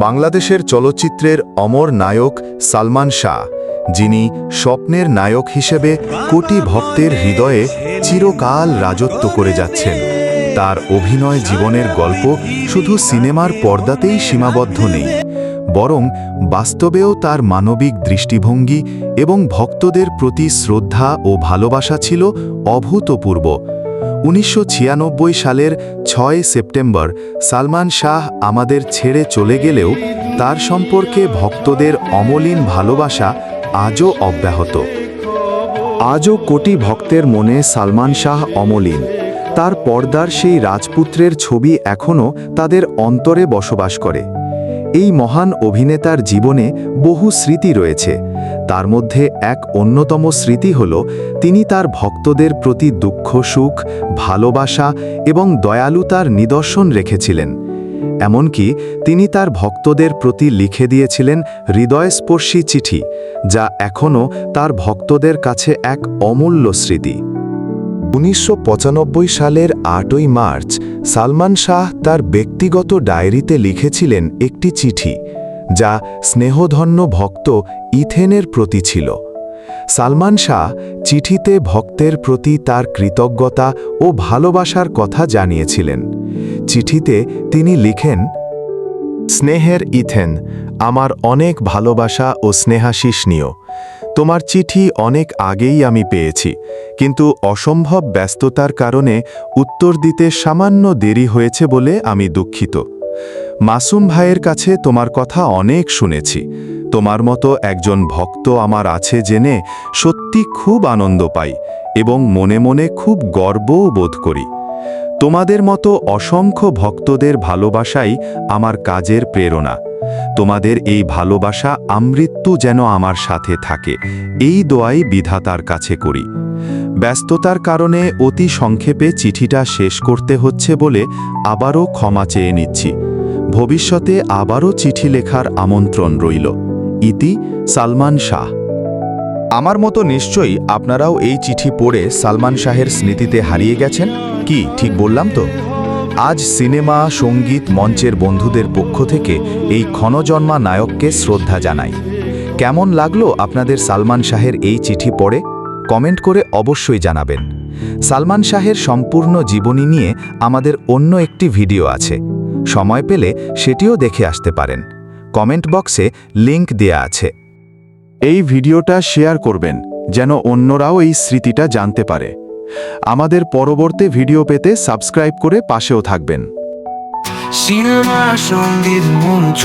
বাংলাদেশের চলচ্চিত্রের অমর নায়ক সালমান শাহ, যিনি স্বপ্নের নায়ক হিসেবে কোটি ভক্তের হৃদয়ে চিরকাল রাজত্ব করে যাচ্ছেন। তার অভিনয় জীবনের গল্প শুধু সিনেমার পর্দাতেই সীমাবদ্ধ নেই, বরং বাস্তবেও তার মানবিক দৃষ্টিভঙ্গি এবং ভক্তদের প্রতি শ্রদ্ধা ও ভালোবাসা ছিল অভূতপূর্ব। উনিশশো ছিয়ানব্বই সালের ছয় সেপ্টেম্বর সালমান শাহ আমাদের ছেড়ে চলে গেলেও তার সম্পর্কে ভক্তদের অমলিন ভালোবাসা আজও অব্যাহত। আজও কোটি ভক্তের মনে সালমান শাহ অমলিন। তার পর্দার সেই রাজপুত্রের ছবি এখনও তাদের অন্তরে বসবাস করে। এই মহান অভিনেতার জীবনে বহু স্মৃতি রয়েছে। তার মধ্যে এক অন্যতম স্মৃতি হল, তিনি তার ভক্তদের প্রতি দুঃখ, সুখ, ভালোবাসা এবং দয়ালুতার নিদর্শন রেখেছিলেন। এমনকি তিনি তার ভক্তদের প্রতি লিখে দিয়েছিলেন হৃদয়স্পর্শী চিঠি, যা এখনও তার ভক্তদের কাছে এক অমূল্য স্মৃতি। উনিশশো পঁচানব্বই সালের আটই মার্চ সালমান শাহ তার ব্যক্তিগত ডায়েরিতে লিখেছিলেন একটি চিঠি। যা স্নেহধন্য ভক্ত ইথেনের প্রতি ছিল। সালমান শাহ চিঠিতে ভক্তের প্রতি তার কৃতজ্ঞতা ও ভালোবাসার কথা জানিয়েছিলেন। চিঠিতে তিনি লিখেন, স্নেহের ইথেন, আমার অনেক ভালোবাসা ও স্নেহাশিস নিও। তোমার চিঠি অনেক আগেই আমি পেয়েছি, কিন্তু অসম্ভব ব্যস্ততার কারণে উত্তর দিতে সামান্য দেরি হয়েছে বলে আমি দুঃখিত। মাসুম ভাইয়ের কাছে তোমার কথা অনেক শুনেছি। তোমার মতো একজন ভক্ত আমার আছে জেনে সত্যি খুব আনন্দ পাই এবং মনে মনে খুব গর্বও বোধ করি। তোমাদের মতো অসংখ্য ভক্তদের ভালোবাসাই আমার কাজের প্রেরণা। তোমাদের এই ভালোবাসা আমৃত্যু যেন আমার সাথে থাকে, এই দোয়াই বিধাতার কাছে করি। ব্যস্ততার কারণে অতি সংক্ষেপে চিঠিটা শেষ করতে হচ্ছে বলে আবারও ক্ষমা চেয়ে নিচ্ছি। ভবিষ্যতে আবারও চিঠি লেখার আমন্ত্রণ রইল। ইতি সালমান শাহ। আমার মতো নিশ্চয়ই আপনারাও এই চিঠি পড়ে সালমান শাহের স্মৃতিতে হারিয়ে গেছেন? কি, ঠিক বললাম তো? আজ সিনেমা, সংগীত, মঞ্চের বন্ধুদের পক্ষ থেকে এই ক্ষণজন্মা নায়ককে শ্রদ্ধা জানাই। কেমন লাগল আপনাদের সালমান শাহের এই চিঠি পড়ে? কমেন্ট করে অবশ্যই জানাবেন। সালমান শাহের সম্পূর্ণ জীবনী নিয়ে আমাদের অন্য একটি ভিডিও আছে। সময় পেলে সেটিও দেখে আসতে পারেন। কমেন্ট বক্সে লিংক দেয়া আছে। এই ভিডিওটা শেয়ার করবেন, যেন অন্যরাও এই স্মৃতিটা জানতে পারে। আমাদের পরবর্তী ভিডিও পেতে সাবস্ক্রাইব করে পাশেও থাকবেন। সিনেমা সংগীত মঞ্চ।